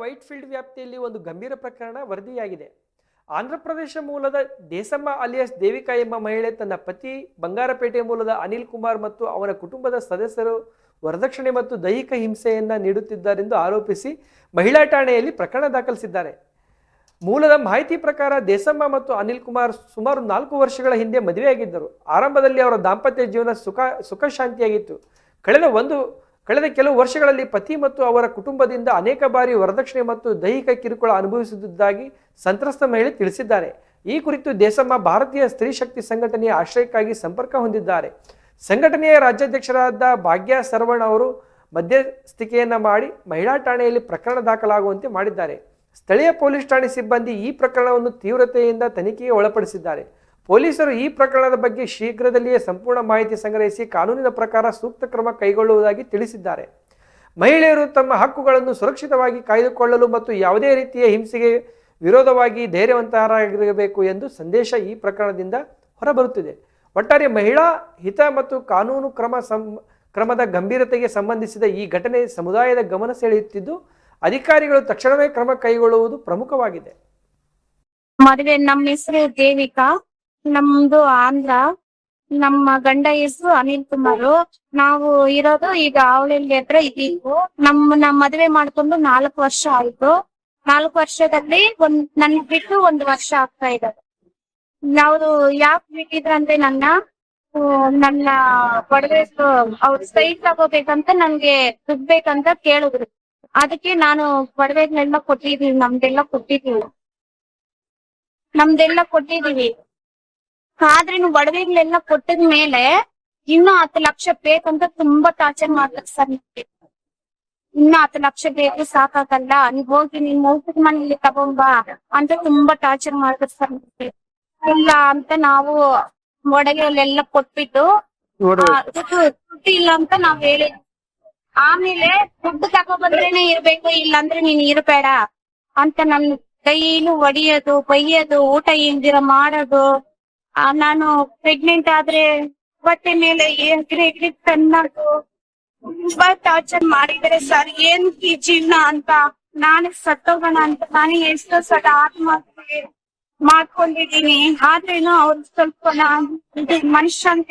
White field ವ್ಯಾಪ್ತಿಯಲ್ಲಿ ಒಂದು ಗಂಭೀರ ಪ್ರಕರಣ ವರದಿಯಾಗಿದೆ. ಆಂಧ್ರಪ್ರದೇಶ ಮೂಲದ ದೇಸಮ್ಮ ಅಲಿಯಾಸ್ ದೇವಿಕಾ ಎಂಬ ಮಹಿಳೆ ತನ್ನ ಪತಿ ಬಂಗಾರಪೇಟೆ ಮೂಲದ ಅನಿಲ್ ಕುಮಾರ್ ಮತ್ತು ಅವರ ಕುಟುಂಬದ ಸದಸ್ಯರು ವರದಕ್ಷಿಣೆ ಮತ್ತು ದೈಹಿಕ ಹಿಂಸೆಯನ್ನು ನೀಡುತ್ತಿದ್ದಾರೆಂದು ಆರೋಪಿಸಿ ಮಹಿಳಾ ಠಾಣೆಯಲ್ಲಿ ಪ್ರಕರಣ ದಾಖಲಿಸಿದ್ದಾರೆ. ಮೂಲದ ಮಾಹಿತಿ ಪ್ರಕಾರ ದೇಸಮ್ಮ ಮತ್ತು ಅನಿಲ್ ಕುಮಾರ್ ಸುಮಾರು ನಾಲ್ಕು ವರ್ಷಗಳ ಹಿಂದೆ ಮದುವೆಯಾಗಿದ್ದರು. ಆರಂಭದಲ್ಲಿ ಅವರ ದಾಂಪತ್ಯ ಜೀವನ ಸುಖ, ಸುಖಶಾಂತಿಯಾಗಿತ್ತು. ಕಳೆದ ಒಂದು ಕಳೆದ ಕೆಲವು ವರ್ಷಗಳಲ್ಲಿ ಪತಿ ಮತ್ತು ಅವರ ಕುಟುಂಬದಿಂದ ಅನೇಕ ಬಾರಿ ವರದಕ್ಷಿಣೆ ಮತ್ತು ದೈಹಿಕ ಕಿರುಕುಳ ಅನುಭವಿಸುತ್ತಿದ್ದಾಗಿ ಸಂತ್ರಸ್ತ ಮಹಿಳೆ ತಿಳಿಸಿದ್ದಾರೆ. ಈ ಕುರಿತು ದೇಸಮ್ಮ ಭಾರತೀಯ ಸ್ತ್ರೀ ಶಕ್ತಿ ಸಂಘಟನೆಯ ಆಶ್ರಯಕ್ಕಾಗಿ ಸಂಪರ್ಕ ಹೊಂದಿದ್ದಾರೆ. ಸಂಘಟನೆಯ ರಾಜ್ಯಾಧ್ಯಕ್ಷರಾದ ಭಾಗ್ಯ ಸರ್ವಣ್ ಅವರು ಮಧ್ಯಸ್ಥಿಕೆಯನ್ನು ಮಾಡಿ ಮಹಿಳಾ ಠಾಣೆಯಲ್ಲಿ ಪ್ರಕರಣ ದಾಖಲಾಗುವಂತೆ ಮಾಡಿದ್ದಾರೆ. ಸ್ಥಳೀಯ ಪೊಲೀಸ್ ಠಾಣೆ ಸಿಬ್ಬಂದಿ ಈ ಪ್ರಕರಣವನ್ನು ತೀವ್ರತೆಯಿಂದ ತನಿಖೆಗೆ ಒಳಪಡಿಸಿದ್ದಾರೆ. ಪೊಲೀಸರು ಈ ಪ್ರಕರಣದ ಬಗ್ಗೆ ಶೀಘ್ರದಲ್ಲಿಯೇ ಸಂಪೂರ್ಣ ಮಾಹಿತಿ ಸಂಗ್ರಹಿಸಿ ಕಾನೂನಿನ ಪ್ರಕಾರ ಸೂಕ್ತ ಕ್ರಮ ಕೈಗೊಳ್ಳುವುದಾಗಿ ತಿಳಿಸಿದ್ದಾರೆ. ಮಹಿಳೆಯರು ತಮ್ಮ ಹಕ್ಕುಗಳನ್ನು ಸುರಕ್ಷಿತವಾಗಿ ಕಾಯ್ದುಕೊಳ್ಳಲು ಮತ್ತು ಯಾವುದೇ ರೀತಿಯ ಹಿಂಸೆಗೆ ವಿರೋಧವಾಗಿ ಧೈರ್ಯವಂತರಾಗಿರಬೇಕು ಎಂದು ಸಂದೇಶ ಈ ಪ್ರಕರಣದಿಂದ ಹೊರಬರುತ್ತಿದೆ. ಒಟ್ಟಾರೆ ಮಹಿಳಾ ಹಿತ ಮತ್ತು ಕಾನೂನು ಕ್ರಮ ಸಂ, ಕ್ರಮದ ಗಂಭೀರತೆಗೆ ಸಂಬಂಧಿಸಿದ ಈ ಘಟನೆ ಸಮುದಾಯದ ಗಮನ ಸೆಳೆಯುತ್ತಿದ್ದು, ಅಧಿಕಾರಿಗಳು ತಕ್ಷಣವೇ ಕ್ರಮ ಕೈಗೊಳ್ಳುವುದು ಪ್ರಮುಖವಾಗಿದೆ. ನಮ್ಮ ಹೆಸರು ದೇವಿಕಾ. ನಮ್ದು ಆಂಧ್ರ. ನಮ್ಮ ಗಂಡ ಹೆಸರು ಅನಿಲ್ ಕುಮಾರ್. ನಾವು ಇರೋದು ಈಗ ಅವಳಲ್ಲಿ ಹತ್ರ ಇದೀವು. ನಮ್ಮನ್ನ ಮದುವೆ ಮಾಡ್ಕೊಂಡು ನಾಲ್ಕು ವರ್ಷ ಆಯ್ತು. ನಾಲ್ಕು ವರ್ಷದಲ್ಲಿ ಒಂದ್, ನನ್ ಬಿಟ್ಟು ಒಂದು ವರ್ಷ ಆಗ್ತಾ ಇದ್ದಾರೆ ನಾವು ಯಾಕೆ ಬಿಟ್ಟಿದ್ರಂದ್ರೆ ನನ್ನ ನನ್ನ ಒಡವೆ ಅವ್ರ ಸೈಟ್ ತಗೋಬೇಕಂತ ನನ್ಗೆ ದುಡ್ಡು ಬೇಕಂತ ಕೇಳಿದ್ರು. ಅದಕ್ಕೆ ನಾನು ಒಡವೆಗಳನ್ನ ಕೊಟ್ಟಿದೀವಿ, ನಮ್ದೆಲ್ಲ ಕೊಟ್ಟಿದೀವಿ. ನಮ್ದೆಲ್ಲ ಕೊಟ್ಟಿದೀವಿ. ಆದ್ರೂ ಒಡವೆಗಳೆಲ್ಲ ಕೊಟ್ಟದ ಮೇಲೆ ಇನ್ನು ಹತ್ತು ಲಕ್ಷ ಬೇಕಂತ ತುಂಬಾ ಟಾರ್ಚರ್ ಮಾಡ್ತಾರೆ ಸರ್ ಇನ್ನೂ ಇನ್ನು ಹತ್ತು ಲಕ್ಷ ಬೇಕು ಸಾಕಾಗಲ್ಲ. ನೀವ್ ಹೋಗಿ ನಿಮ್ ಊಟದ ಮನೆಯಲ್ಲಿ ತಗೊಂಬಾ ಅಂತ ತುಂಬಾ ಟಾರ್ಚರ್ ಮಾಡ್ತಾರೆ ಸರ್ ನಮ್ಗೆ. ಇಲ್ಲ ಅಂತ ನಾವು ಒಡಗೆಲ್ಲ ಕೊಟ್ಬಿಟ್ಟು ದುಡ್ಡು ಇಲ್ಲ ಅಂತ ನಾವ್ ಹೇಳಿ ಆಮೇಲೆ ದುಡ್ಡು ತಗೊಬಂದ್ರೇನೆ ಇರ್ಬೇಕು ಇಲ್ಲಾಂದ್ರೆ ನೀನ್ ಇರ್ಬೇಡ ಅಂತ ನನ್ ಕೈಲು ಒಡಿಯೋದು ಬೈಯೋದು ಊಟ ಇಲ್ದಿರ ಮಾಡೋದು ನಾನು ಪ್ರೆಗ್ನೆಂಟ್ ಆದ್ರೆ ಬಟ್ಟೆ ಮೇಲೆ ಎಗ್ರಿ ಎಗ್ರಿ ತನ್ನದು ತುಂಬಾ ಟಾರ್ಚರ್ ಮಾಡಿದರೆ ಸರ್ ಏನ್ ಈ ಜೀವನ ಅಂತ ನಾನೇ ಸತ್ತೋಗೋಣ ಅಂತ ನಾನು ಎಷ್ಟೋ ಸಲ ಆತ್ಮಹತ್ಯೆ ಮಾಡ್ಕೊಂಡಿದೀನಿ ಆದ್ರೇನು ಅವ್ರು ಸ್ವಲ್ಪ ಮನುಷ್ಯ ಅಂತ